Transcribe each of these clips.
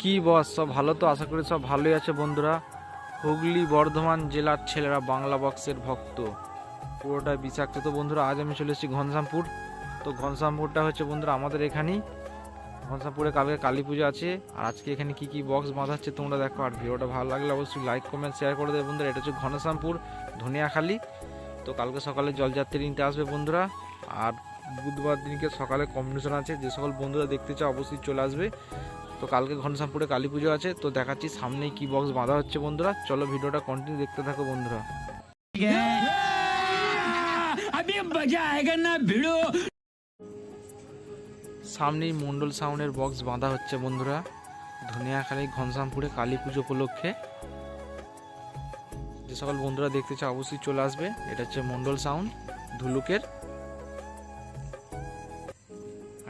কি বস, সব ভালো তো? আশা করি সব ভালোই আছে বন্ধুরা। হুগলি, বর্ধমান জেলার ছেলেরা বাংলা বক্সের ভক্ত। পুরোটা বিষাক্ত তো বন্ধুরা, আজ আমি চলে এসেছি ঘনশ্যামপুর। তো ঘনশ্যামপুরটা হচ্ছে বন্ধুরা আমাদের এখানেই। ঘনশ্যামপুরে কালকে কালী পুজো আছে। আর আজকে এখানে কি কি বক্স বাঁধাচ্ছে তোমরা দেখো। আর ভিডিওটা ভালো লাগলে অবশ্যই লাইক কমেন্ট শেয়ার করে দেবে বন্ধুরা। এটা হচ্ছে ঘনশ্যামপুর, ধনিয়াখালী। তো কালকে সকালে জলযাত্রী নিতে আসবে বন্ধুরা। আর বুধবার দিনকে সকালে কম্পিটিশন আছে। যে সকল বন্ধুরা দেখতে চাও অবশ্যই চলে আসবে। তো কালকে ঘনশ্যামপুরে কালী পুজো আছে, তো দেখাচ্ছি সামনেই কি বক্স বাঁধা হচ্ছে বন্ধুরা। চলো ভিডিওটা কন্টিনিউ দেখতে থাকো বন্ধুরা। সামনেই মন্ডল সাউন্ডের বক্স বাঁধা হচ্ছে বন্ধুরা। ধনিয়াখালী ঘনশ্যামপুরে কালী পুজো উপলক্ষে। যে সকল বন্ধুরা দেখতে চাও, অবশ্যই চলে আসবে। এটা হচ্ছে মন্ডল সাউন্ড ধুলুকের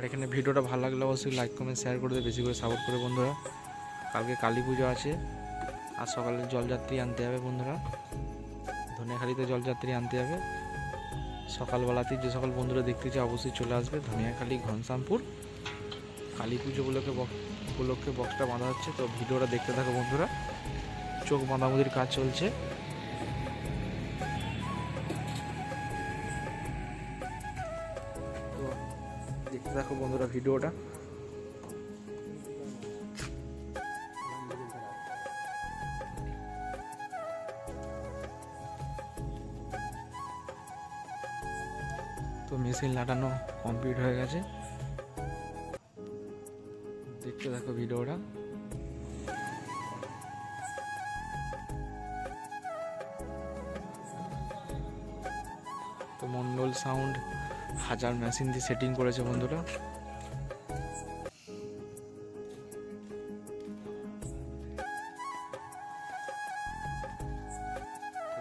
আর এখানে ভিডিওটা ভালো লাগলে অবশ্যই লাইক কমেন্ট শেয়ার করে দেবে, বেশি করে সাপোর্ট করে বন্ধুরা। কালকে কালী পুজো আছে, আর সকালে জলযাত্রী আনতে হবে বন্ধুরা। ধনিয়াখালিতে জলযাত্রী আনতে হবে সকালবেলাতেই যে সকল বন্ধুরা দেখতে চায় অবশ্যই চলে আসবে। ধনিয়াখালি, ঘনশ্যামপুর। কালী পুজো উপলক্ষে উপলক্ষে বক্সটা বাঁধা হচ্ছে, তো ভিডিওটা দেখতে থাকো বন্ধুরা। চোখ বাঁধামুদির কাজ চলছে। থাকো বন্ধুরা ভিডিওটা। তো মেশিন লাটানো কমপ্লিট হয়ে গেছে। দেখতে দেখো ভিডিওটা। তো মন্ডল সাউন্ড হাজার মেশিন দিয়ে সেটিং করেছে বন্ধুরা।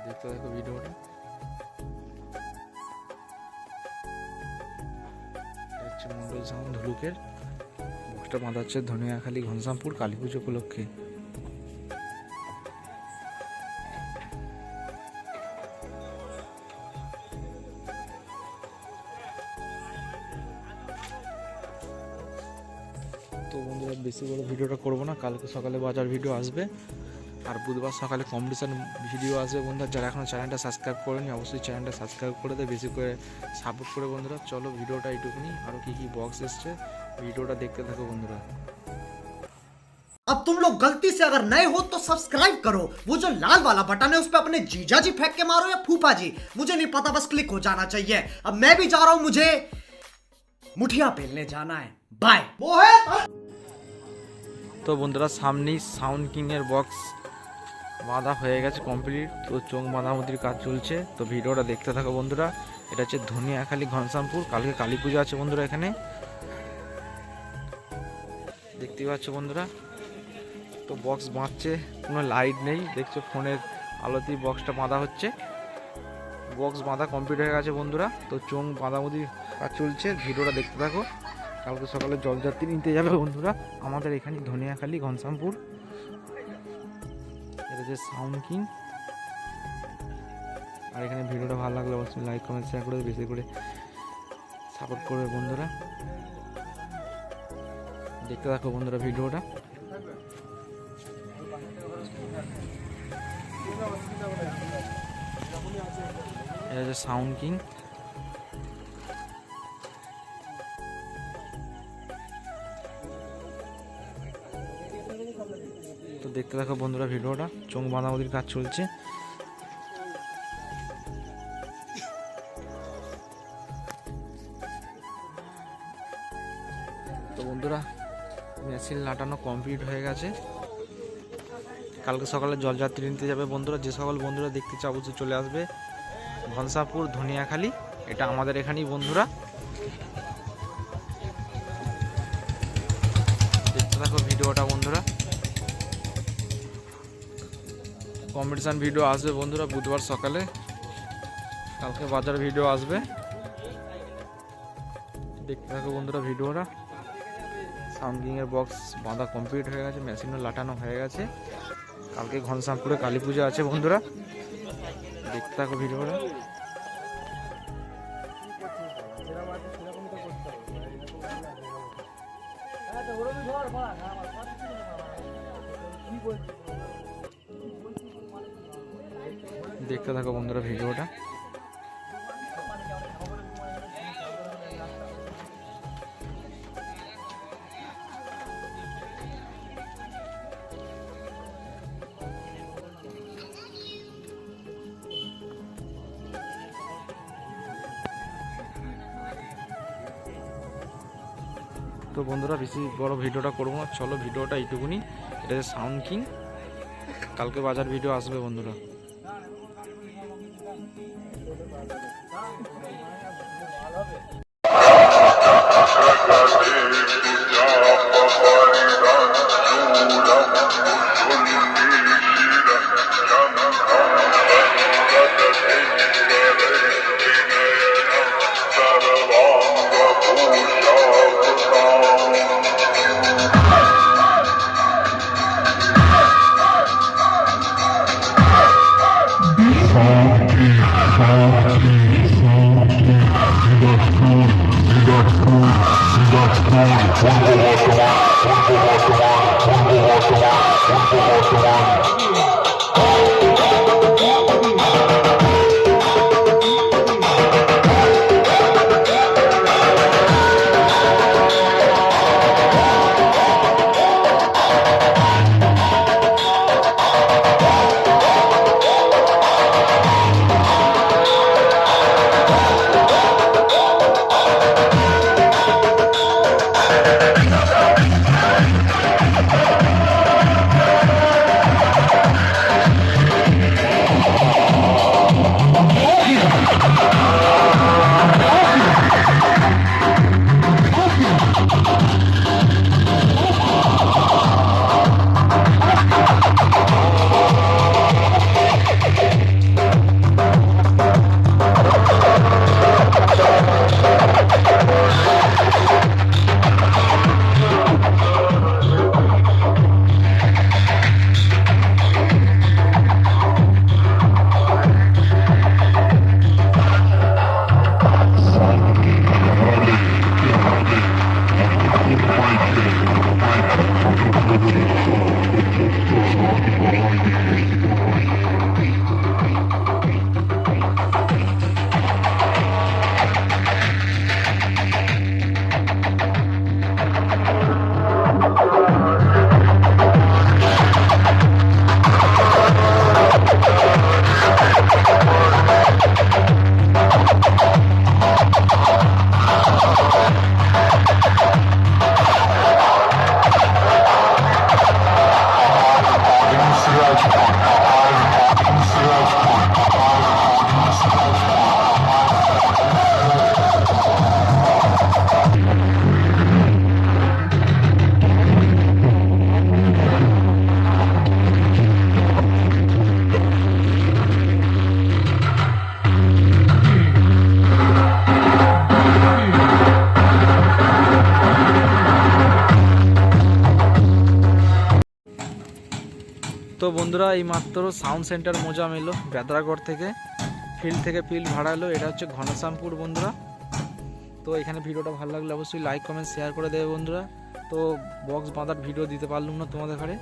দেখতে দেখো ভিডিওটা। হচ্ছে মন্ডল সাউন্ড ধুলুকের বক্সটা বাঁধা হচ্ছে ধনিয়াখালী ঘনশ্যামপুর কালী পুজো উপলক্ষে। বন্ধুরা বেশি বড় ভিডিওটা করবো না কালকে সকালে বাজার ভিডিও আসবে আর বুধবার সকালে কম্পিটিশন ভিডিও আসবে বন্ধুরা যারা এখনো চ্যানেলটা সাবস্ক্রাইব করেনি অবশ্যই চ্যানেলটা সাবস্ক্রাইব করে দেয় বেশি করে সাপোর্ট করে বন্ধুরা চলো ভিডিওটা এইটুকুনি আরও কী কী বক্স এসছে ভিডিওটা দেখতে থাকো বন্ধুরা अब तुम लोग गलती से अगर नए हो तो सब्सक्राइब करो वो जो लाल वाला बटन है उस पर अपने जीजा जी फेंक के मारो या फूफा जी मुझे नहीं पता बस क्लिक हो जाना चाहिए अब मैं भी जा रहा हूं मुझे मुठिया पेलने जाना है बाय मोहित তো বন্ধুরা, সামনেই সাউন্ড কিংয়ের বক্স বাঁধা হয়ে গেছে কমপ্লিট তো চোখ বাঁধামতির কাজ চলছে। তো ভিডিওটা দেখতে থাকো বন্ধুরা। এটা হচ্ছে ধনিয়াখালি ঘনশ্যামপুর। কালকে কালী পুজো আছে বন্ধুরা এখানে। দেখতে পাচ্ছ বন্ধুরা? তো বক্স বাঁধছে, কোনো লাইট নেই। দেখছ ফোনের আলোতেই বক্সটা বাঁধা হচ্ছে। বক্স বাঁধা কমপ্লিট হয়ে গেছে বন্ধুরা। তো চোখ বাঁধামতির কাজ চলছে। ভিডিওটা দেখতে থাকো। কালকে সকালে জলযাত্রী নিতে যাবে বন্ধুরা। আমাদের এখানে ধনিয়াখালী, ঘনশ্যামপুর। এটা যে সাউন্ড কিং আর এখানে ভিডিওটা ভালো লাগলে অবশ্যই লাইক কমেন্ট শেয়ার করে বেশি করে সাপোর্ট করবে বন্ধুরা। দেখতে থাকো বন্ধুরা ভিডিওটা। এটা হচ্ছে সাউন্ড কিং দেখতে থাকো বন্ধুরা ভিডিওটা, চোখ বাঁধামতির কাজ চলছে। তো বন্ধুরা, মেশিন লাটানো কমপ্লিট হয়ে গেছে। কালকে সকালে জলযাত্রী নিতে যাবে বন্ধুরা, যে সকল বন্ধুরা দেখতে চাও অবশ্যই চলে আসবে। ঘনসাপুর ধনিয়াখালী, এটা আমাদের এখানেই বন্ধুরা। দেখতে থাকো ভিডিওটা বন্ধুরা। কম্পিটিশান ভিডিও আসবে বন্ধুরা বুধবার সকালে। কালকে বাজার ভিডিও আসবে। দেখতে থাকো বন্ধুরা ভিডিওরা সাউন্ডিংয়ের বক্স বাঁধা কমপ্লিট হয়ে গেছে মেশিনও লাটানো হয়ে গেছে। কালকে ঘনশ্যামপুরে কালী পুজো আছে বন্ধুরা। দেখতে থাকো ভিডিওটা। দেখতে থাকো বন্ধুরা ভিডিওটা। তো বন্ধুরা, বেশি বড় ভিডিওটা করব না, চলো ভিডিওটা এইটুকুনি। এটা সাউন্ড কিং। কালকে বাজার ভিডিও আসবে বন্ধুরা। তো বন্ধুরা এই মাত্র সাউন্ড সেন্টার মোজাম এলো বেদরাগড় থেকে ফিল্ড থেকে ফিল্ড ভাড়া এলো। এটা হচ্ছে ঘনশ্যামপুর বন্ধুরা। তো এখানে ভিডিওটা ভালো লাগলে অবশ্যই লাইক কমেন্ট শেয়ার করে দেবে বন্ধুরা। তো বক্স বাঁধার ভিডিও দিতে পারলাম না তোমাদের ঘরে।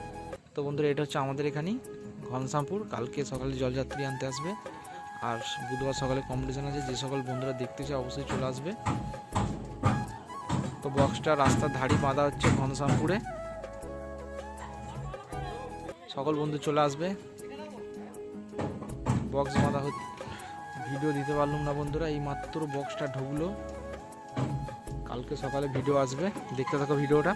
তো বন্ধুরা, এটা হচ্ছে আমাদের এখানেই, ঘনশ্যামপুর। কালকে সকালে জলযাত্রী আনতে আসবে। আর বুধবার সকালে কম্পিটিশান আছে। যে সকল বন্ধুরা দেখতে চায়, অবশ্যই চলে আসবে। তো বক্সটা রাস্তার ধাড়ি বাঁধা হচ্ছে ঘনশ্যামপুরে। সকল বন্ধু চলে আসবে। বক্স বাঁধা ভিডিও দিতে পারলাম না বন্ধুরা এই মাত্র বক্সটা ঢুকলো। কালকে সকালে ভিডিও আসবে, দেখতে থাকো ভিডিওটা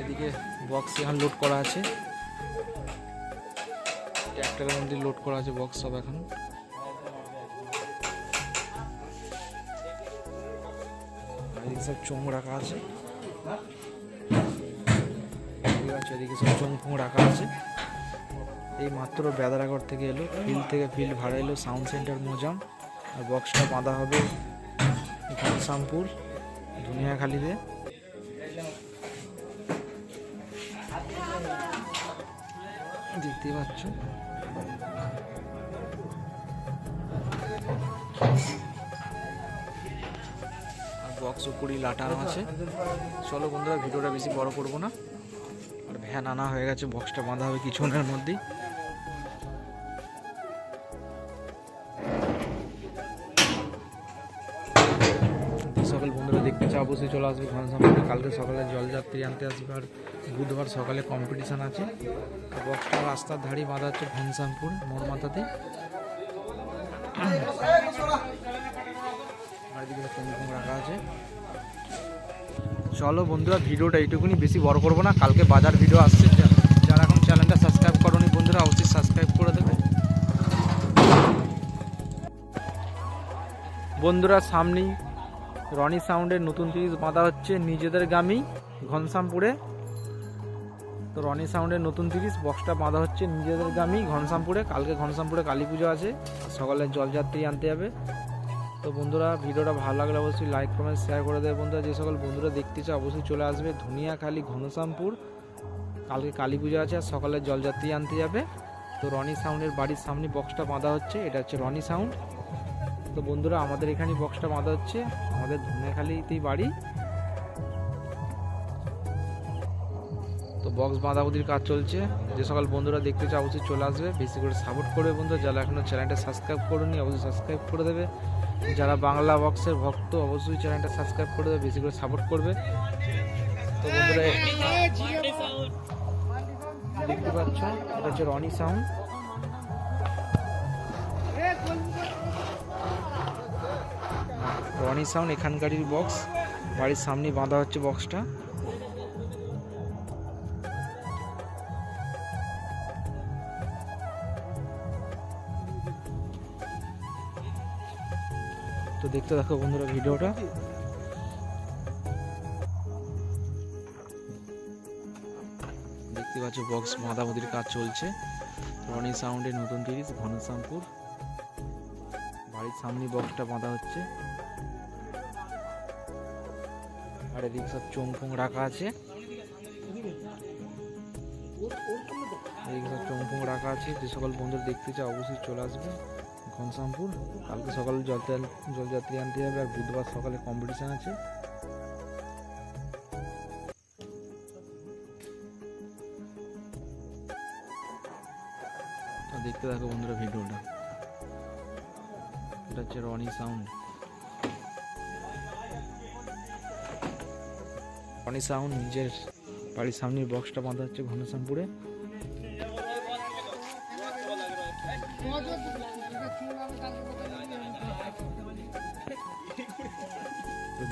এদিকে বক্স এখন লোড করা আছে। ট্র্যাক্টরের মধ্যে লোড করা আছে বক্স সব এখন। এদিকে সব চোঙ রাখা আছে। এদিকে সব চোঙ ফোঙ রাখা আছে। এই মাত্র বেদারাগড় থেকে এলো, ফিল্ড থেকে ফিল্ড ভাড়া এলো, সাউন্ড সেন্টার মোজাম, আর বক্সটা বাঁধা হবে ঘনশ্যামপুর ধুনিয়াখালিতে। দেখতেই পাচ্ছ। বক্স উপরই লাটানো আছে চলো বন্ধুরা ভিডিওটা বেশি বড় করব না আর ভ্যান আনা হয়ে গেছে বক্সটা বাঁধা হবে কিছুক্ষণের মধ্যেই সকল বন্ধুরা দেখতে চাও অবশ্যই চলে আসবে ঘনশ্যামপুরে কালকে সকালে জলযাত্রী আনতে আসবে আর বুধবার সকালে কম্পিটিশান আছে বক্সটা রাস্তার ধারে বাঁধা হচ্ছে ঘনশ্যামপুর মোড় মাথাতে চলো বন্ধুরা, ভিডিওটা এইটুকুনি, বেশি বড় করব না। কালকে বাজার ভিডিও আসছে। যারা এখন চ্যানেলটা সাবস্ক্রাইব করোনি বন্ধুরা, অবশ্যই সাবস্ক্রাইব করে দেবে। বন্ধুরা, সামনেই রনি সাউন্ডের নতুন সিরিজ বাঁধা হচ্ছে নিজেদের গ্রামেই ঘনশ্যামপুরে। তো রনি সাউন্ডের নতুন সিরিজ বক্সটা বাঁধা হচ্ছে নিজেদের গ্রামেই ঘনশ্যামপুরে। কালকে ঘনশ্যামপুরে কালী পুজো আছে। সকালে জলযাত্রী আনতে যাবে। তো বন্ধুরা, ভিডিওটা ভালো লাগলে অবশ্যই লাইক কমেন্ট শেয়ার করে দেবে বন্ধুরা। যে সকল বন্ধুরা দেখতে চাও অবশ্যই চলে আসবে ধনিয়াখালী ঘনশ্যামপুর। কালকে কালী পুজো আছে আর সকালে জলযাত্রী আনতে যাবে। তো রনি সাউন্ডের বাড়ির সামনে বক্সটা বাঁধা হচ্ছে, এটা হচ্ছে রনি সাউন্ড। তো বন্ধুরা, আমাদের এখানে বক্সটা বাঁধা হচ্ছে, আমাদের ধুনিয়াখালিতেই বাড়ি। বক্স বাঁধাবুদির কাজ চলছে। যে সকল বন্ধুরা দেখতে চাও, অবশ্যই চলে আসবে। বেশি করে সাপোর্ট করবে বন্ধুরা যারা এখনও চ্যানেলটা সাবস্ক্রাইব করেনি, অবশ্যই সাবস্ক্রাইব করে দেবে। যারা বাংলা বক্সের ভক্ত, অবশ্যই চ্যানেলটা সাবস্ক্রাইব করে দেবে। বেশি করে সাপোর্ট করবে। তো বন্ধুরা, দেখতে পাচ্ছ, এটা হচ্ছে রনি সাউন্ড রনি সাউন্ড এখানকারই বক্স বাড়ির সামনে বাঁধা হচ্ছে বক্সটা তো দেখতে দেখো বন্ধুরা ভিডিওটা। দেখতে পাচ্ছ বক্স বাঁধাবাঁধির কাজ চলছে। রনি সাউন্ডের নতুন তিরিশ ঘনশ্যামপুর। বাড়ির সামনে বক্সটা বাঁধা হচ্ছে। আর এদিকে সব চোং ফোং রাখা আছে। এদিকে সব চোং ফোং রাখা আছে। যে সকল বন্ধুরা দেখতে চাও অবশ্যই চলে আসবে। ঘনশ্যামপুর কালকে সকালে জল জলযাত্রী আনতে যাবে আর বুধবার সকালে কম্পিটিশান আছে। দেখতে থাকো বন্ধুরা ভিডিওটা। এটা হচ্ছে রনি সাউন্ড। রনি সাউন্ড নিজের বাড়ির সামনে বক্সটা বাঁধা হচ্ছে ঘনশ্যামপুরে।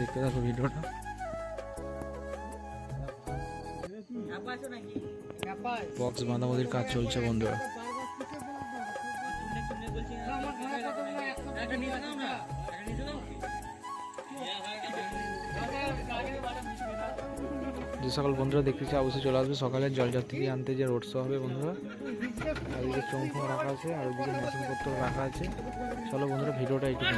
দেখতে থাকো ভিডিওটা। বক্স বাঁধাবাঁধির কাজ চলছে, বন্ধুরা। যে সকল বন্ধুরা দেখতে চায় অবশ্যই চলে আসবে। সকালে জলযাত্রী আনতে যে রোড শো হবে, বন্ধুরা আর চৌফোঁ রাখা আছে, আর ওইদিকে মেশিনপত্র রাখা আছে। চলো বন্ধুরা, ভিডিওটা এইটুকু